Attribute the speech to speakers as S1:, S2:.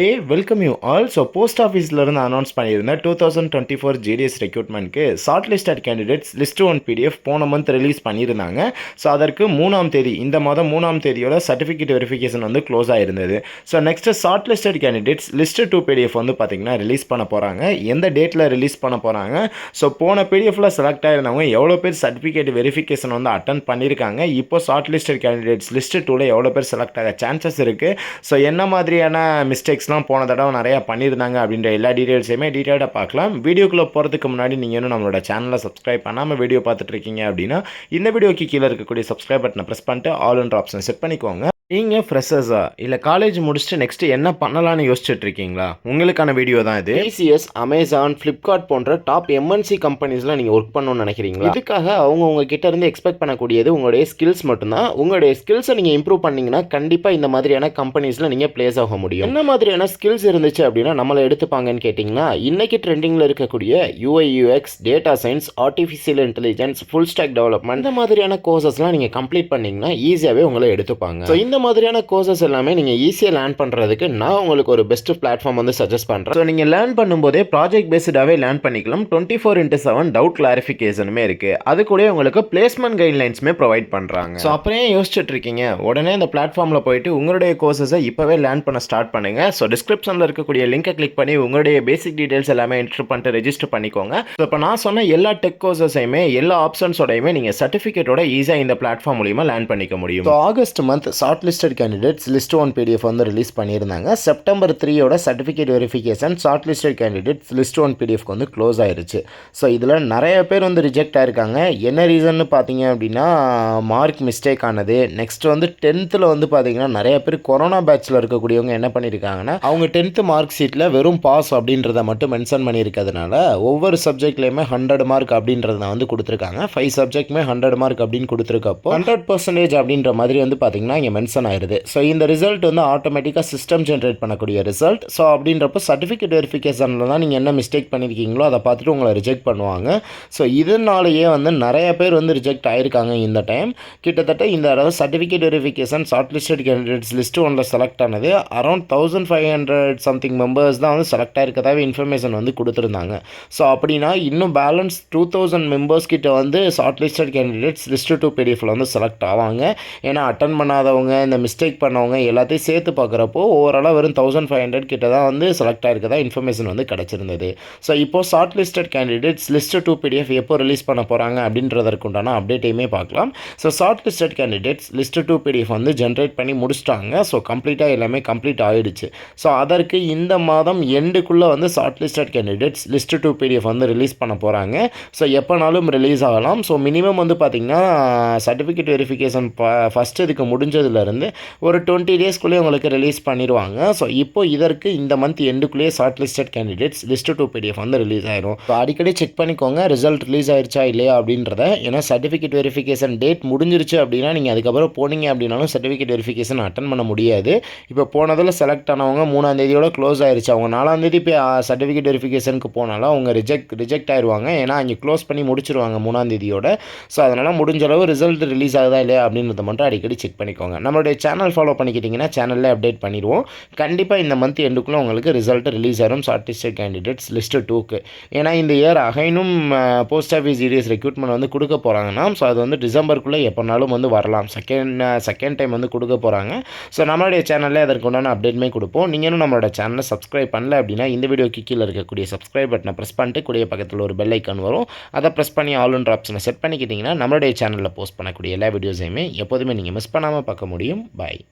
S1: A welcome you all so post ஆஃபீஸ்லேருந்து announce பண்ணியிருந்தேன். Two thousand twenty four GDS ரெக்ரூட்மெண்ட்க்கு short listed candidates list one PDF போன month release பண்ணியிருந்தாங்க. So அதற்கு மூணாம் தேதி இந்த மாதம் மூணாம் தேதியோட சர்டிஃபிகேட் வெரிஃபிகேஷன் வந்து close ஆயிருந்தது. So next short listed candidates list two PDF வந்து பார்த்திங்கன்னா ரிலீஸ் பண்ண போகிறாங்க எந்த டேட்டில் ரிலீஸ் பண்ண போகிறாங்க ஸோ போன பிடிஎஃபில் செலக்ட் ஆயிருந்தவங்க எவ்வளோ பேர் சர்டிஃபிகேட் வெரிஃபிகேஷன் வந்து அட்டன் பண்ணியிருக்காங்க? இப்போ ஷார்ட் லிஸ்டட் கேண்டிடேட்ஸ் லிஸ்ட் டூவில் எவ்வளோ பேர் செலக்ட் ஆக சான்சஸ் இருக்குது ஸோ என்ன மாதிரியான மிஸ்டேக்ஸ் மிஸ்டேக்ஸ்லாம் போன தடவை நிறையா பண்ணியிருந்தாங்க அப்படின்ற எல்லா டீட்டெயில்ஸையுமே டீட்டெயிலாக பார்க்கலாம். வீடியோக்குள்ளே போகிறதுக்கு முன்னாடி நீங்கள் இன்னும் நம்மளோட சேனலை சப்ஸ்கிரைப் பண்ணாமல் வீடியோ பார்த்துட்டு இருக்கீங்க அப்படின்னா இந்த வீடியோக்கு கீழே இருக்கக்கூடிய சப்ஸ்கிரைப் பட்டனை ப்ரெஸ் பண்ணிட்டு ஆல்ன்ற ஆப்ஷன் செட் பண்ணிக்கோங்க. நீங்கள் ஃப்ரெஷர்ஸா இல்லை காலேஜ் முடிச்சுட்டு நெக்ஸ்ட் என்ன பண்ணலாம்னு யோசிச்சுட்டு இருக்கீங்களா உங்களுக்கான வீடியோ தான் இது. டிசிஎஸ் அமேசான் ஃப்ளிப்கார்ட் போன்ற டாப் எம்என்சி கம்பெனிஸ்லாம் நீங்கள் ஒர்க் பண்ணணும்னு நினைக்கிறீங்களா? இதுக்காக அவங்க உங்ககிட்ட இருந்து எக்ஸ்பெக்ட் பண்ணக்கூடியது உங்களுடைய ஸ்கில்ஸ் மட்டும்தான் உங்களுடைய ஸ்கில்ஸை நீங்கள் இம்ப்ரூவ் பண்ணீங்கன்னா கண்டிப்பாக இந்த மாதிரியான கம்பெனிஸில் நீங்கள் பிளேஸ் ஆக முடியும். என்ன மாதிரியான ஸ்கில்ஸ் இருந்துச்சு அப்படின்னா நம்மளை எடுத்துப்பாங்கன்னு கேட்டிங்கன்னா இன்னைக்கு ட்ரெண்டிங்கில் இருக்கக்கூடிய UI UX data science artificial intelligence full stack development இந்த மாதிரியான கோர்சஸ்லாம் நீங்கள் கம்ப்ளீட் பண்ணீங்கன்னா ஈஸியாகவே உங்களை எடுத்துப்பாங்க. ஸோ இந்த மாதிரியான கோர்சஸ் எல்லாமே நீங்கள் ஈஸியாக லேர்ன் பண்ணுறதுக்கு நான் உங்களுக்கு ஒரு பெஸ்ட் பிளாட்ஃபார்ம் வந்து சஜஸ்ட் பண்ணுறேன் ஸோ நீங்கள் லேர்ன் பண்ணும்போதே ப்ராஜெக்ட் பேஸ்டாகவே லேர்ன் பண்ணிக்கலாம். Twenty four into seven doubt கிளாரிஃபிகேஷனுமே இருக்குது அது கூட உங்களுக்கு பிளேஸ்மெண்ட் கைட்லைன்ஸுமே ப்ரொவைட் பண்ணுறாங்க ஸோ அப்புறம் ஏன் யோசிச்சுட்டு இருக்கீங்க. உடனே இந்த பிளாட்ஃபார்மில் போயிட்டு உங்களுடைய கோர்சஸை இப்போவே லேர்ன் பண்ண ஸ்டார்ட் பண்ணுங்கள் ஸோ டிஸ்கிரிப்ஷனில் இருக்கக்கூடிய லிங்கை கிளிக் பண்ணி உங்களுடைய பேசிக் டீடைல்ஸ் எல்லாமே என்ட்ரு பண்ணிட்டு ரெஜிஸ்டர் பண்ணிக்கோங்க. ஸோ இப்போ நான் சொன்ன எல்லா டெக் கோர்சஸையுமே எல்லா ஆப்ஷன்ஸோடையுமே நீங்கள் சர்டிஃபிகேட்டோட ஈஸியாக இந்த பிளாட்ஃபார்ம் மூலியமாக லேர்ன் பண்ணிக்க முடியும். So August month short listed candidates list one PDF வந்து ரிலீஸ் பண்ணியிருந்தாங்க. செப்டம்பர் த்ரீயோட certificate verification short listed candidates list one பிடிஎஃப்க்கு வந்து க்ளோஸ் ஆயிருச்சு. ஸோ இதில் நிறைய பேர் வந்து ரிஜெக்ட் ஆயிருக்காங்க. என்ன ரீசன்னு பார்த்தீங்க அப்படின்னா மார்க் மிஸ்டேக் ஆனது. நெக்ஸ்ட் வந்து டென்த்தில் வந்து பார்த்தீங்கன்னா நிறைய பேர் கொரோனா பேட்சில் இருக்கக்கூடியவங்க என்ன பண்ணியிருக்காங்கன்னா அவங்க டென்த்து மார்க் ஷீட்டில் வெறும் பாஸ் அப்படின்றத மட்டும் மென்ஷன் பண்ணியிருக்கிறதுனால ஒவ்வொரு சப்ஜெக்ட்லேயுமே ஹண்ட்ரட் மார்க் அப்படின்றத வந்து கொடுத்துருக்காங்க. ஃபைவ் சப்ஜெக்ட்மே ஹண்ட்ரட் மார்க் அப்படின்னு கொடுத்துருக்கப்போ ஹண்ட்ரட் பர்சன்டேஜ் அப்படின்ற மாதிரி வந்து பார்த்தீங்கன்னா இங்கே மென்ஷன் ஆயிடுது ஸோ இந்த ரிசல்ட் வந்து ஆட்டோமேட்டிக்காக சிஸ்டம் ஜென்ரேட் பண்ணக்கூடிய ரிசல்ட் ஸோ அப்படின்றப்போ சர்டிஃபிகேட் வெரிஃபிகேஷனில் தான் நீங்கள் என்ன மிஸ்டேக் பண்ணியிருக்கீங்களோ அதை பார்த்துட்டு உங்களை ரிஜெக்ட் பண்ணுவாங்க. ஸோ இதனாலேயே வந்து நிறைய பேர் வந்து ரிஜெக்ட் ஆகிருக்காங்க இந்த டைம் கிட்டத்தட்ட இந்த அதாவது certificate verification short listed candidates list ஒன்றில் செலக்ட் ஆனது around thousand five hundred something members தான் வந்து செலக்ட் ஆயிருக்கதாவே இன்ஃபர்மேஷன் வந்து கொடுத்துருந்தாங்க. ஸோ அப்படின்னா இன்னும் பேலன்ஸ் டூ தௌசண்ட் மெம்பர்ஸ் கிட்ட வந்து short listed candidates list two பிடிஎஃப்ல வந்து செலக்ட் ஆவாங்க. ஏன்னா அட்டன் பண்ணாதவங்க இந்த மிஸ்டேக் பண்ணவங்க எல்லாத்தையும் சேர்த்து பார்க்குறப்போ ஓவராலாக வெறும் தௌசண்ட் ஃபைவ் ஹண்ட்ரட் கிட்ட தான் வந்து செலக்ட் ஆகிருக்கதா இன்ஃபர்மேஷன் வந்து கிடச்சிருந்தது. ஸோ இப்போ short listed candidates list two PDF எப்போ ரிலீஸ் பண்ண போகிறாங்க அப்படின்றதற்கு உண்டான அப்டேட்டையுமே பார்க்கலாம். So short listed candidates list two PDF வந்து ஜென்ரேட் பண்ணி முடிச்சிட்டாங்க. ஸோ கம்ப்ளீட்டாக எல்லாமே கம்ப்ளீட் ஆகிடுச்சு ஸோ அதற்கு இந்த மாதம் எண்டுக்குள்ளே வந்து short listed candidates list two PDF வந்து ரிலீஸ் பண்ண போகிறாங்க ஸோ எப்போனாலும் ரிலீஸ் ஆகலாம். ஸோ மினிமம் வந்து பார்த்திங்கன்னா சர்டிஃபிகேட் வெரிஃபிகேஷன் ஃபஸ்ட் இதுக்கு முடிஞ்சதுலேருந்து வந்து ஒரு டுவெண்ட்டி டேஸ்க்குள்ளேயே உங்களுக்கு ரிலீஸ் பண்ணிடுவாங்க. ஸோ இப்போ இதற்கு இந்த month எண்டுக்குள்ளேயே short listed candidates list two PDF வந்து ரிலீஸ் ஆயிரும். ஸோ அடிக்கடி செக் பண்ணிக்கோங்க ரிசல்ட் ரிலீஸ் ஆயிடுச்சா இல்லையா அப்படின்றத. ஏன்னா சர்டிஃபிகேட் வெரிஃபிகேஷன் டேட் முடிஞ்சிருச்சு அப்படின்னா நீங்கள் அதுக்கப்புறம் போனீங்க அப்படின்னாலும் சர்டிஃபிகேட் வெரிஃபிகேஷன் அட்டன் பண்ண முடியாது. இப்போ போனதில் செலக்ட் ஆனவங்க மூணாம் தேதியோட க்ளோஸ் ஆயிடுச்சு அவங்க நாலாம் தேதி இப்போ சர்டிஃபிகேட் வெரிஃபிகேஷனுக்கு போனாலும் அவங்க ரிஜெக்ட் ரிஜெக்ட் ஆயிடுவாங்க ஏன்னா அங்கே க்ளோஸ் பண்ணி முடிச்சிருவாங்க மூணாம் தேதியோட. ஸோ அதனால் முடிஞ்ச அளவு ரிசல்ட் ரிலீஸ் ஆகுதா இல்லையா அப்படின்றத மட்டும் அடிக்கடி செக் பண்ணிக்கோங்க. நம்மளுடைய சேனல் ஃபாலோ பண்ணிக்கிட்டிங்கன்னா சேனலில் அப்டேட் பண்ணிடுவோம். கண்டிப்பாக இந்த மந்த் எண்டுக்குள்ளே உங்களுக்கு ரிசல்ட் ரிலீஸ் ஆகும் ஷார்டிஸ்டட் கேண்டிடேட்ஸ் லிஸ்ட்டு டூக்கு ஏன்னா இந்த இயர் அகைனும் போஸ்ட் ஆஃபீஸ் ஜிடிஎஸ் ரெக்ரூட்மெண்ட் வந்து கொடுக்க போகிறாங்கன்னா ஸோ அது வந்து டிசம்பருக்குள்ளே எப்போனாலும் வந்து வரலாம். செகண்ட் செகண்ட் டைம் வந்து கொடுக்க போகிறாங்க ஸோ நம்மளுடைய சேனலில் அதற்கு உண்டான அப்டேட்மே கொடுப்போம். நீங்களும் நம்மளோட சேனலை சப்ஸ்கிரைப் பண்ணல அப்படின்னா இந்த வீடியோக்கு கீழே இருக்கக்கூடிய சப்ஸ்கிரைப் பட்டனை ப்ரெஸ் பண்ணிட்டு கூடிய பக்கத்தில் ஒரு பெல் ஐக்கான் வரும். அதை ப்ரெஸ் பண்ணி ஆல்ன்ற ஆப்ஷனை செட் பண்ணிக்கிட்டிங்கன்னா நம்மளுடைய சேனலில் போஸ்ட் பண்ணக்கூடிய எல்லா வீடியோஸையுமே எப்போதுமே நீங்கள் மிஸ் பண்ணாமல் பார்க்க முடியும். Bye.